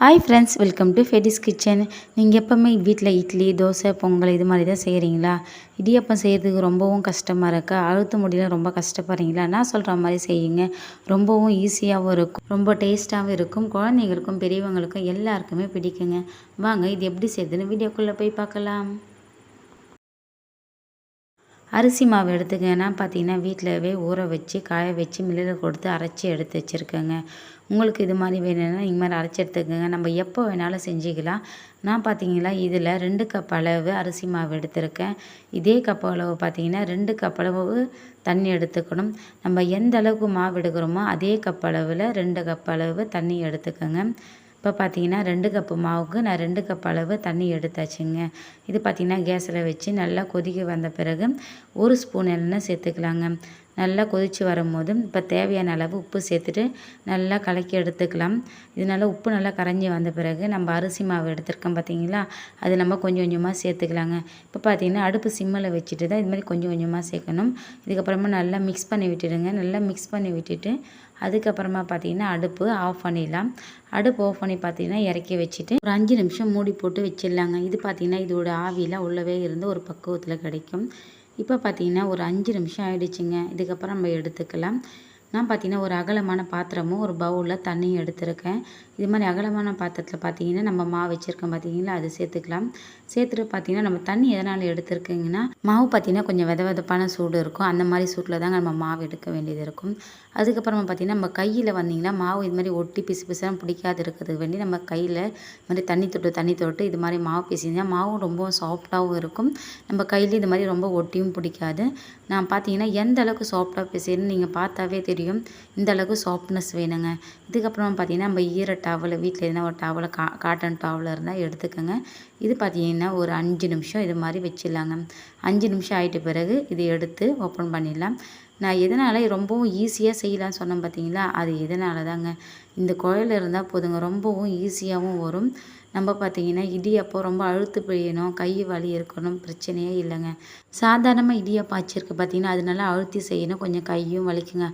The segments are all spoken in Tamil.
Hi friends welcome to Fedi's kitchen நீங்கள் எப்போவுமே வீட்டில் இட்லி தோசை பொங்கல் இது மாதிரி தான் செய்கிறீங்களா இடியப்பம் செய்கிறதுக்கு ரொம்பவும் கஷ்டமாக இருக்கா. அழுத்த முடியல ரொம்ப கஷ்டப்படுறீங்களா? நான் சொல்கிற மாதிரி செய்யுங்க. ரொம்பவும் ஈஸியாகவும் இருக்கும். ரொம்ப டேஸ்ட்டாகவும் இருக்கும். குழந்தைங்களுக்கும் பெரியவங்களுக்கும் எல்லாருக்குமே பிடிக்குங்க. வாங்க இது எப்படி செய்யுதுன்னு வீடியோக்குள்ளே போய் பார்க்கலாம். அரிசி மாவு எடுத்துக்கங்கன்னா பார்த்தீங்கன்னா வீட்டிலவே ஊற வச்சு காய வச்சு மில்லில் கொடுத்து அரைச்சி எடுத்து வச்சுருக்கேங்க. உங்களுக்கு இது மாதிரி வேணும்னா இது மாதிரி அரைச்சி எடுத்துக்கோங்க. நம்ம எப்போ வேணாலும் செஞ்சுக்கலாம். நான் பார்த்தீங்களா இதில் ரெண்டு கப் அளவு அரிசி மாவு எடுத்திருக்கேன். இதே கப் அளவு பார்த்தீங்கன்னா ரெண்டு கப் அளவு தண்ணி எடுத்துக்கணும். நம்ம எந்த அளவுக்கு மாவு எடுக்கிறோமோ அதே கப் அளவில் ரெண்டு கப் அளவு தண்ணி எடுத்துக்கோங்க. இப்போ பார்த்தீங்கன்னா ரெண்டு கப்பு மாவுக்கு நான் ரெண்டு கப் அளவு தண்ணி எடுத்தாச்சுங்க. இது பார்த்திங்கன்னா கேஸில் வச்சு நல்லா கொதிக்க வந்த பிறகு ஒரு ஸ்பூன் எண்ணெய் சேர்த்துக்கலாங்க. நல்லா கொதித்து வரும்போது இப்போ தேவையான அளவு உப்பு சேர்த்துட்டு நல்லா கலக்கி எடுத்துக்கலாம். இதனால் உப்பு நல்லா கரைஞ்சி வந்த பிறகு நம்ம அரிசி மாவு எடுத்திருக்கோம் பார்த்தீங்களா அது நம்ம கொஞ்சம் கொஞ்சமாக சேர்த்துக்கலாங்க. இப்போ பார்த்தீங்கன்னா அடுப்பு சிம்மில் வச்சுட்டு தான் இது மாதிரி கொஞ்சம் கொஞ்சமாக சேர்க்கணும். இதுக்கப்புறமா நல்லா மிக்ஸ் பண்ணி விட்டுடுங்க. நல்லா மிக்ஸ் பண்ணி விட்டுட்டு அதுக்கப்புறமா பார்த்தீங்கன்னா அடுப்பு ஆஃப் பண்ணிடலாம். அடுப்பு ஆஃப் பண்ணி பார்த்தீங்கன்னா இறக்கி வச்சுட்டு ஒரு அஞ்சு நிமிஷம் மூடி போட்டு வச்சிடலாங்க. இது பார்த்திங்கன்னா இதோட ஆவியெலாம் உள்ளவே இருந்து ஒரு பக்குவத்தில் கிடைக்கும். இப்போ பார்த்தீங்கன்னா ஒரு அஞ்சு நிமிஷம் ஆகிடுச்சிங்க இதுக்கப்புறம் நம்ம எடுத்துக்கலாம். நான் பார்த்தீங்கன்னா ஒரு அகலமான பாத்திரமும் ஒரு பவுலில் தண்ணியும் எடுத்திருக்கேன். இது மாதிரி அகலமான பாத்திரத்தில் பார்த்தீங்கன்னா நம்ம மாவு வச்சுருக்கோம் பார்த்தீங்கன்னா அது சேர்த்துக்கலாம். சேர்த்துட்டு பார்த்தீங்கன்னா நம்ம தண்ணி எதனால் எடுத்துருக்கீங்கன்னா மாவு பார்த்தீங்கன்னா கொஞ்சம் வித விதப்பான சூடு இருக்கும். அந்த மாதிரி சூட்டில் தாங்க நம்ம மாவு எடுக்க வேண்டியது இருக்கும். அதுக்கப்புறமா பார்த்தீங்கன்னா நம்ம கையில் வந்தீங்கன்னா மாவு இது மாதிரி ஒட்டி பிசு பிசுலாம் பிடிக்காது இருக்கிறதுக்கு வேண்டி நம்ம கையில் இது மாதிரி தண்ணி தொட்டு தண்ணி தொட்டு இது மாதிரி மாவு பிசிங்கன்னா மாவும் ரொம்ப சாஃப்டாகவும் இருக்கும். நம்ம கையில் இது மாதிரி ரொம்ப ஒட்டியும் பிடிக்காது. நான் பார்த்தீங்கன்னா எந்த அளவுக்கு சாஃப்டாக பிசைன்னு நீங்கள் பார்த்தாவே தெரியும். இந்த அளவுக்கு சாஃப்ட்னஸ் வேணுங்க. இதுக்கப்புறமா பார்த்தீங்கன்னா நம்ம ஈரட்டை டவல் வீட்டில் எதுனா ஒரு டவலை கா காட்டன் டவல் இருந்தால் எடுத்துக்கோங்க. இது பார்த்தீங்கன்னா ஒரு அஞ்சு நிமிஷம் இது மாதிரி வச்சிடலாங்க. அஞ்சு நிமிஷம் ஆகிட்ட பிறகு இதை எடுத்து ஓப்பன் பண்ணிடலாம். நான் எதனால் ரொம்பவும் ஈஸியாக செய்யலாம்னு சொன்னேன் பார்த்தீங்களா அது எதனால தாங்க இந்த குழல் இருந்தால் போதுங்க. ரொம்பவும் ஈஸியாகவும் வரும். நம்ம பார்த்தீங்கன்னா இடியப்பம் ரொம்ப அழுத்து பிழியணும் கை வலி இருக்கணும். பிரச்சனையே இல்லைங்க. சாதாரணமாக இடியப்பம் வச்சிருக்கு பார்த்தீங்கன்னா அது நல்லா அழுத்தி செய்யணும். கொஞ்சம் கையும் வலிக்குங்க.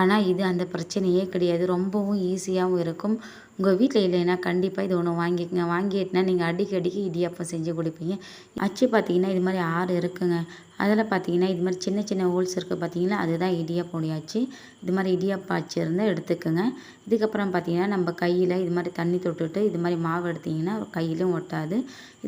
ஆனால் இது அந்த பிரச்சனையே கிடையாது. ரொம்பவும் ஈஸியாகவும் இருக்கும். உங்கள் வீட்டில் இல்லைன்னா கண்டிப்பாக இது ஒன்று வாங்கிக்கோங்க. வாங்கிட்டுனா நீங்கள் அடிக்கடிக்கு இடியாப்பம் செஞ்சு கொடுப்பீங்க. அச்சு பார்த்தீங்கன்னா இது மாதிரி ஆறு இருக்குங்க. அதில் பார்த்தீங்கன்னா இது மாதிரி சின்ன சின்ன ஹோல்ஸ் இருக்குது பார்த்தீங்களா அதுதான் இடியாப்பம் அச்சு. இது மாதிரி இடியாப்பம் அச்சு இருந்தால் எடுத்துக்கோங்க. இதுக்கப்புறம் பார்த்தீங்கன்னா நம்ம கையில் இது மாதிரி தண்ணி தொட்டுட்டு இது மாதிரி மாவு எடுத்திங்கன்னா கையிலும் ஒட்டாது.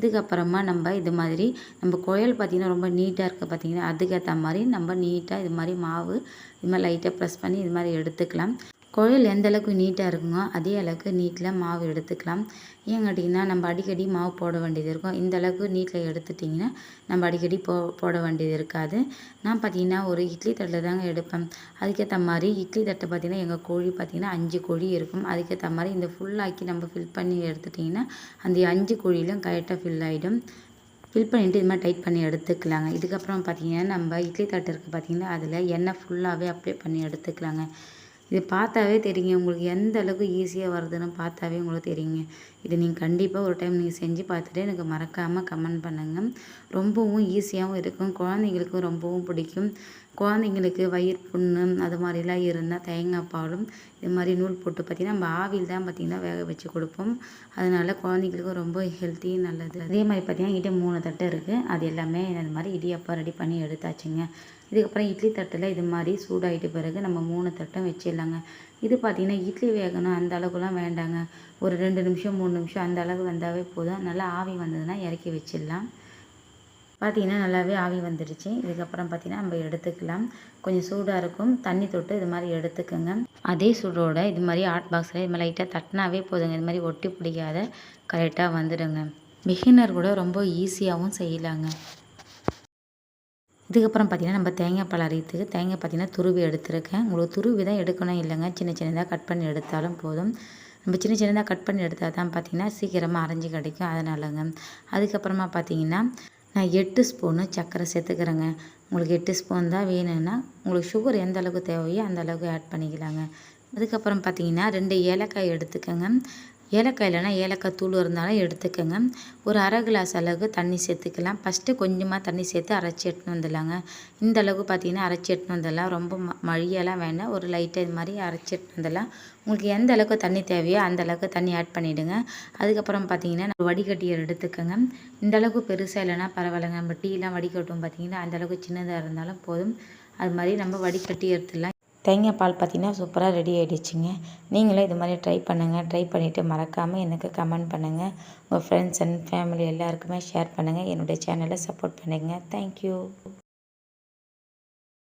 இதுக்கப்புறமா நம்ம இது மாதிரி நம்ம குழல் பார்த்திங்கன்னா ரொம்ப நீட்டாக இருக்குது பார்த்திங்கன்னா அதுக்கேற்ற மாதிரி நம்ம நீட்டாக இது மாதிரி மாவு இது மாதிரி லைட்டாக ப்ரெஸ் பண்ணி இது மாதிரி எடுத்துக்கலாம். குழல் எந்த அளவுக்கு நீட்டாக இருக்குமோ அதே அளவுக்கு நீட்டில் மாவு எடுத்துக்கலாம். ஏன் கேட்டிங்கன்னா நம்ம அடிக்கடி மாவு போட வேண்டியது இருக்கும். இந்த அளவுக்கு நீட்டில் எடுத்துட்டிங்கன்னா நம்ம அடிக்கடி போ போட வேண்டியது இருக்காது. நான் பார்த்திங்கன்னா ஒரு இட்லி தட்டில் தாங்க எடுப்பேன். அதுக்கேற்ற மாதிரி இட்லி தட்டை பார்த்திங்கன்னா எங்கள் கோழி பார்த்திங்கன்னா அஞ்சு கோழி இருக்கும். அதுக்கேற்ற மாதிரி இந்த ஃபுல்லாக்கி நம்ம ஃபில் பண்ணி எடுத்துட்டிங்கன்னா அந்த அஞ்சு கோழியிலும் கரெக்டாக ஃபில் ஆகிடும் ஃபில் பண்ணிவிட்டு இது மாதிரி டைட் பண்ணி எடுத்துக்கலாங்க. இதுக்கப்புறம் பார்த்திங்கன்னா நம்ம இட்லி தட்டு இருக்குது பார்த்திங்கன்னா அதில் எண்ணெய் ஃபுல்லாகவே அப்ளை பண்ணி எடுத்துக்கலாங்க. இது பார்த்தாவே தெரியுங்க. உங்களுக்கு எந்த அளவுக்கு ஈஸியாக வருதுன்னு பார்த்தாவே உங்களுக்கு தெரியுங்க. இது நீங்கள் கண்டிப்பாக ஒரு டைம் நீங்கள் செஞ்சு பார்த்துட்டு எனக்கு மறக்காமல் கமெண்ட் பண்ணுங்கள் ரொம்பவும் ஈஸியாகவும் இருக்கும். குழந்தைங்களுக்கும் ரொம்பவும் பிடிக்கும். குழந்தைங்களுக்கு வயிறு புண்ணு அது மாதிரிலாம் இருந்தால் தேங்காய் பாலும் இது மாதிரி நூல் போட்டு பார்த்திங்கன்னா நம்ம ஆவியில் தான் பார்த்திங்கன்னா வேக வச்சு கொடுப்போம். அதனால் குழந்தைங்களுக்கும் ரொம்ப ஹெல்த்தி நல்லது. அதே மாதிரி பார்த்திங்கன்னா இட்டு மூணு தட்டு இருக்குது அது எல்லாமே இந்த மாதிரி இடியப்பா ரெடி பண்ணி எடுத்தாச்சுங்க. இதுக்கப்புறம் இட்லி தட்டில் இது மாதிரி சூடாகிட்டு பிறகு நம்ம மூணு தட்டும் வச்சிடலாங்க. இது பார்த்திங்கன்னா இட்லி வேகணும் அந்த அளவுக்குலாம் வேண்டாங்க. ஒரு ரெண்டு நிமிஷம் மூணு நிமிஷம் அந்த அளவு வந்தாவே போதும். நல்லா ஆவி வந்ததுன்னா இறக்கி வச்சிடலாம். பார்த்திங்கன்னா நல்லாவே ஆவி வந்துடுச்சு இதுக்கப்புறம் பார்த்திங்கன்னா நம்ம எடுத்துக்கலாம். கொஞ்சம் சூடாக இருக்கும். தண்ணி தொட்டு இது மாதிரி எடுத்துக்கோங்க. அதே சூடோட இது மாதிரி ஹாட் பாக்ஸில் இது மாதிரி லைட்டாக தட்டினாவே போதுங்க. இது மாதிரி ஒட்டி பிடிக்காத கரெக்டாக வந்துடுங்க. பிகினர் கூட ரொம்ப ஈஸியாகவும் செய்யலாங்க. இதுக்கப்புறம் பார்த்திங்கன்னா நம்ம தேங்காய் பழம் அரைத்துக்கு தேங்காய் பார்த்திங்கன்னா துருவி எடுத்துருக்கேன். உங்களுக்கு துருவி தான் எடுக்கணும் இல்லைங்க. சின்ன சின்னதாக கட் பண்ணி எடுத்தாலும் போதும். நம்ம சின்ன சின்னதாக கட் பண்ணி எடுத்தால் தான் பார்த்திங்கன்னா சீக்கிரமாக அரைஞ்சி கிடைக்கும். அதனாலங்க. அதுக்கப்புறமா பார்த்திங்கன்னா நான் எட்டு ஸ்பூனு சர்க்கரை சேர்த்துக்கிறேங்க. உங்களுக்கு எட்டு ஸ்பூன் தான் வேணும்னா உங்களுக்கு சுகர் எந்த அளவுக்கு தேவையோ அந்த அளவுக்கு ஆட் பண்ணிக்கலாங்க. அதுக்கப்புறம் பார்த்திங்கன்னா ரெண்டு ஏலக்காய் எடுத்துக்கோங்க. ஏலக்காய் இல்லைன்னா ஏலக்காய் தூள் இருந்தாலும் எடுத்துக்கோங்க. ஒரு அரை கிளாஸ் அளவுக்கு தண்ணி சேர்த்துக்கலாம். ஃபஸ்ட்டு கொஞ்சமாக தண்ணி சேர்த்து அரைச்சி எடுத்துன்னு வந்துடலாங்க. இந்த அளவுக்கு பார்த்தீங்கன்னா அரைச்சி எடுத்துன்னு வந்துடலாம். ரொம்ப ம மழியெல்லாம் வேண்டாம். ஒரு லைட்டாக இது மாதிரி அரைச்சி எடுத்துன்னு வந்துடலாம். உங்களுக்கு எந்த அளவுக்கு தண்ணி தேவையோ அந்த அளவுக்கு தண்ணி ஆட் பண்ணிவிடுங்க அதுக்கப்புறம் பார்த்தீங்கன்னா வடிகட்டியை எடுத்துக்கோங்க. இந்த அளவுக்கு பெருசாக இல்லைன்னா பரவாயில்லைங்க. நம்ம டீலாம் வடிகட்டும் பார்த்தீங்கன்னா அந்த அளவுக்கு சின்னதாக இருந்தாலும் போதும். அது மாதிரி நம்ம வடிகட்டி எடுத்துடலாம். தேங்காய் பால் பார்த்திங்கன்னா சூப்பராக ரெடி ஆகிடுச்சிங்க நீங்களும் இது மாதிரி ட்ரை பண்ணுங்கள் ட்ரை பண்ணிவிட்டு மறக்காமல் எனக்கு கமெண்ட் பண்ணுங்கள் உங்கள் ஃப்ரெண்ட்ஸ் அண்ட் ஃபேமிலி எல்லாருக்குமே ஷேர் பண்ணுங்கள் என்னுடைய சேனலை சப்போர்ட் பண்ணுங்கள் தேங்க்யூ